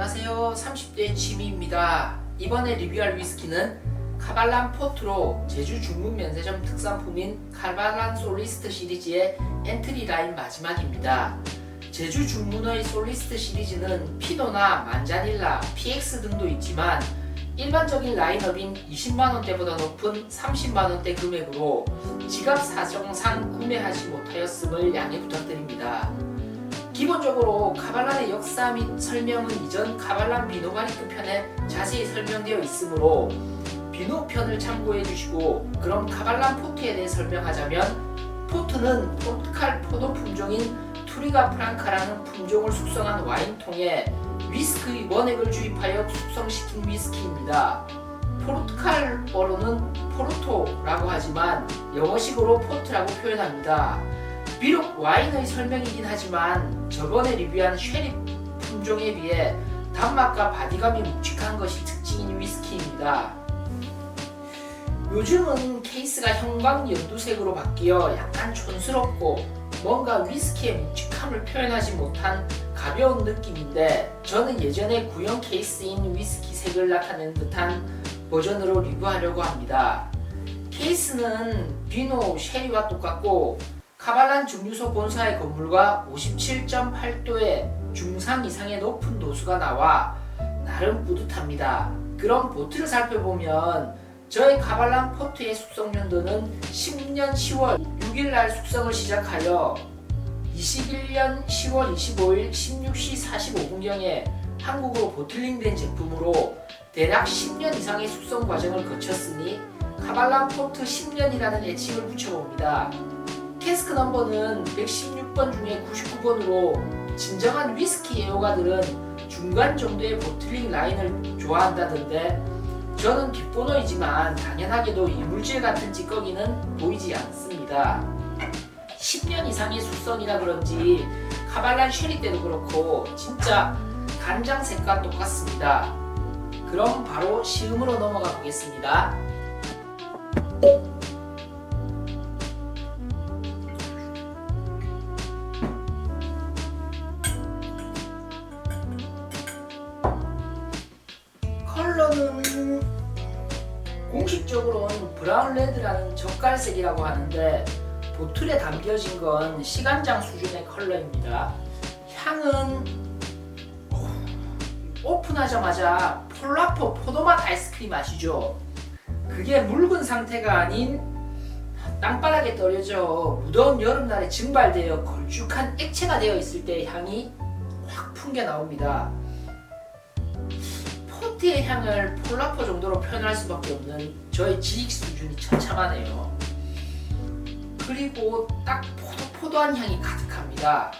안녕하세요. 30대 지미입니다. 이번에 리뷰할 위스키는 카발란 포트로 제주 중문 면세점 특산품인 카발란 솔리스트 시리즈의 엔트리 라인 마지막입니다. 제주 중문의 솔리스트 시리즈는 피노나 만자닐라, PX 등도 있지만 일반적인 라인업인 20만원대보다 높은 30만원대 금액으로 지갑 사정상 구매하지 못하였음을 양해 부탁드립니다. 기본적으로 카발란의 역사 및 설명은 이전 카발란 비노바리크 편에 자세히 설명되어 있으므로 비노 편을 참고해 주시고 그럼 카발란 포트에 대해 설명하자면 포트는 포르투갈 포도 품종인 투리가 프랑카라는 품종을 숙성한 와인통에 위스크의 원액을 주입하여 숙성시킨 위스키입니다. 포르투갈어로는 포르토라고 하지만 영어식으로 포트라고 표현합니다. 비록 와인의 설명이긴 하지만 저번에 리뷰한 쉐리 품종에 비해 단맛과 바디감이 묵직한 것이 특징인 위스키입니다. 요즘은 케이스가 형광 연두색으로 바뀌어 약간 촌스럽고 뭔가 위스키의 묵직함을 표현하지 못한 가벼운 느낌인데 저는 예전에 구형 케이스인 위스키 색을 나타낸 듯한 버전으로 리뷰하려고 합니다. 케이스는 비노, 쉐리와 똑같고 카발란 증류소 본사의 건물과 57.8도의 중상 이상의 높은 도수가 나와 나름 뿌듯합니다. 그럼 보트를 살펴보면 저의 카발란 포트의 숙성 연도는 10년 10월 6일 날 숙성을 시작하여 21년 10월 25일 16시 45분경에 한국으로 보틀링된 제품으로 대략 10년 이상의 숙성 과정을 거쳤으니 카발란 포트 10년이라는 애칭을 붙여봅니다. 캐스크 넘버는 116번 중에 99번으로 진정한 위스키 애호가들은 중간 정도의 보틀링 라인을 좋아한다던데 저는 뒷번호이지만 당연하게도 이물질 같은 찌꺼기는 보이지 않습니다. 10년 이상의 숙성이라 그런지 카발란 쉐리 때도 그렇고 진짜 간장 색과 똑같습니다. 그럼 바로 시음으로 넘어가 보겠습니다. 컬러는 공식적으로는 브라운 레드라는 젓갈색이라고 하는데 보틀에 담겨진 건 시간장 수준의 컬러입니다. 향은 오픈하자마자 폴라포 포도맛 아이스크림 아시죠? 그게 묽은 상태가 아닌 땅바닥에 떨어져 무더운 여름날에 증발되어 걸쭉한 액체가 되어 있을 때 향이 확 풍겨 나옵니다. 포트의 향을 폴라포 정도로 표현할 수밖에 없는 저의 지식 수준이 처참하네요. 그리고 딱 포도포도 한 향이 가득합니다.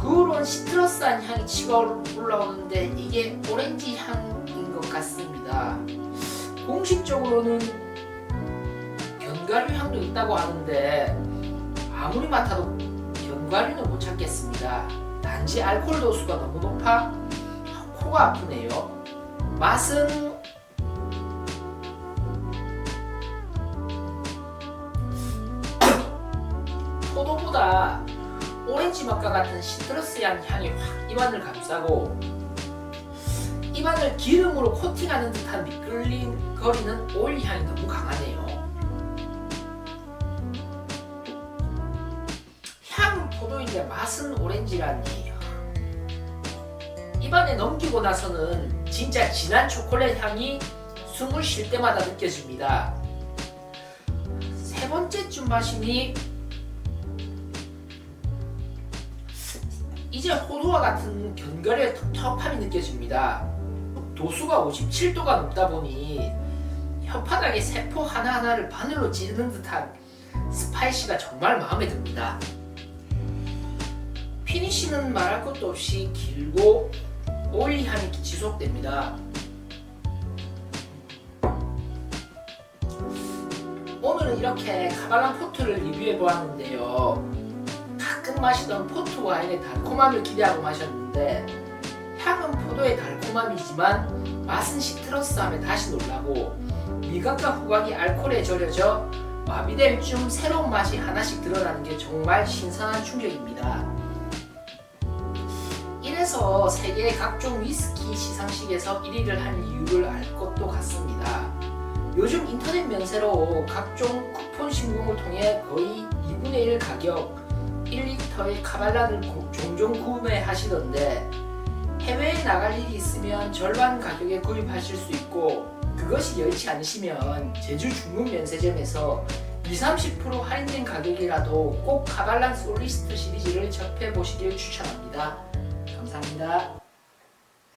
그 후로는 시트러스한 향이 치고 올라오는데 이게 오렌지 향인 것 같습니다. 공식적으로는 견과류 향도 있다고 하는데 아무리 맡아도 견과류는 못 찾겠습니다. 단지 알코올 도수가 너무 높아 코가 아프네요. 맛은 포도보다 오렌지 맛과 같은 시트러스한 향이 확 입안을 감싸고 입안을 기름으로 코팅하는 듯한 미끌린 거리는 오일 향이 너무 강하네요. 향은 포도인데 맛은 오렌지라니. 입안에 넘기고 나서는 진짜 진한 초콜릿 향이 숨을 쉴 때마다 느껴집니다. 세 번째쯤 마시니 이제 호두와 같은 견과류의 텁텁함이 느껴집니다. 도수가 57도가 넘다 보니 혓바닥에 세포 하나하나를 바늘로 찌르는 듯한 스파이시가 정말 마음에 듭니다. 피니쉬는 말할 것도 없이 길고 오일 향이 지속됩니다. 오늘은 이렇게 카발란 포트를 리뷰해 보았는데요. 가끔 마시던 포트 와인의 달콤함을 기대하고 마셨는데 향은 포도의 달콤함이지만 맛은 시트러스함에 다시 놀라고 미각과 후각이 알코올에 절여져 마비될 쯤 새로운 맛이 하나씩 드러나는 게 정말 신선한 충격입니다. 이쯤에서 세계 각종 위스키 시상식에서 1위를 한 이유를 알 것도 같습니다. 요즘 인터넷 면세로 각종 쿠폰 신공을 통해 거의 2분의 1 가격 1리터의 카발란을 고- 종종 구매하시던데 해외에 나갈 일이 있으면 절반 가격에 구입하실 수 있고 그것이 여의치 않으시면 제주 중국 면세점에서 20-30% 할인된 가격이라도 꼭 카발란 솔리스트 시리즈를 접해 보시길 추천합니다. 감사합니다.